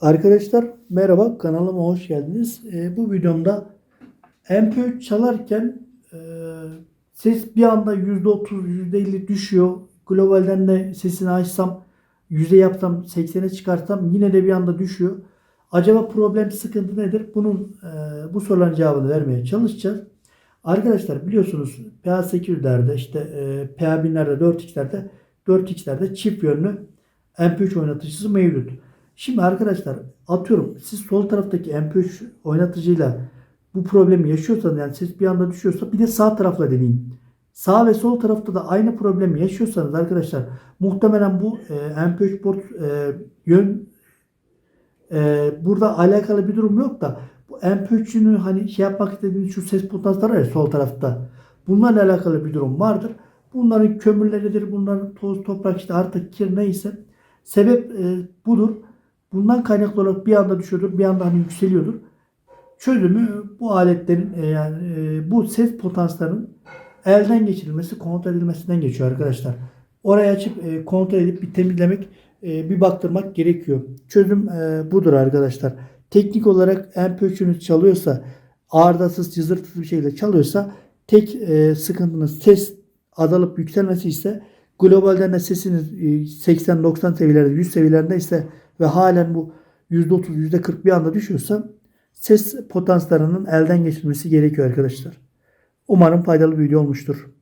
Arkadaşlar merhaba kanalıma hoş geldiniz. Ee, bu videomda MP3 çalarken e, ses bir anda %30 %50 düşüyor. Globalden de sesini açsam yüzde yapsam 80'e çıkarsam yine de bir anda düşüyor. Acaba problem sıkıntı nedir? Bunun e, bu soruların cevabını vermeye çalışacağız. Arkadaşlar biliyorsunuz PA800'lerde işte e, PA1000'lerde 4X'lerde 4X'lerde çift yönlü MP3 oynatıcısı mevcut. Şimdi arkadaşlar atıyorum siz sol taraftaki MP3 oynatıcıyla bu problemi yaşıyorsanız yani ses bir anda düşüyorsa bir de sağ tarafla deneyin. Sağ ve sol tarafta da aynı problemi yaşıyorsanız arkadaşlar muhtemelen bu e, MP3 port e, yön e, burada alakalı bir durum yok da bu MP3'ünü hani şey yapmak istediğiniz şu ses potansiyeli var ya sol tarafta. Bunlarla alakalı bir durum vardır. Bunların kömürleridir, bunların toz, toprak işte artık kir neyse. Sebep e, budur. Bundan kaynaklı olarak bir anda düşüyordur, bir anda hani yükseliyordur. Çözümü bu aletlerin e, yani e, bu ses potansiyelinin elden geçirilmesi, kontrol edilmesinden geçiyor arkadaşlar. Orayı açıp e, kontrol edip bir temizlemek, bir baktırmak gerekiyor. Çözüm budur arkadaşlar. Teknik olarak MP3'ünüz çalıyorsa, ağırdasız, cızırtısız bir şekilde çalıyorsa tek sıkıntınız ses azalıp yükselmesi ise globalden de sesiniz e, 80-90 seviyelerde, 100 seviyelerinde ise ve halen bu %30, %40 bir anda düşüyorsa ses potansiyelinin elden geçirilmesi gerekiyor arkadaşlar. Umarım faydalı bir video olmuştur.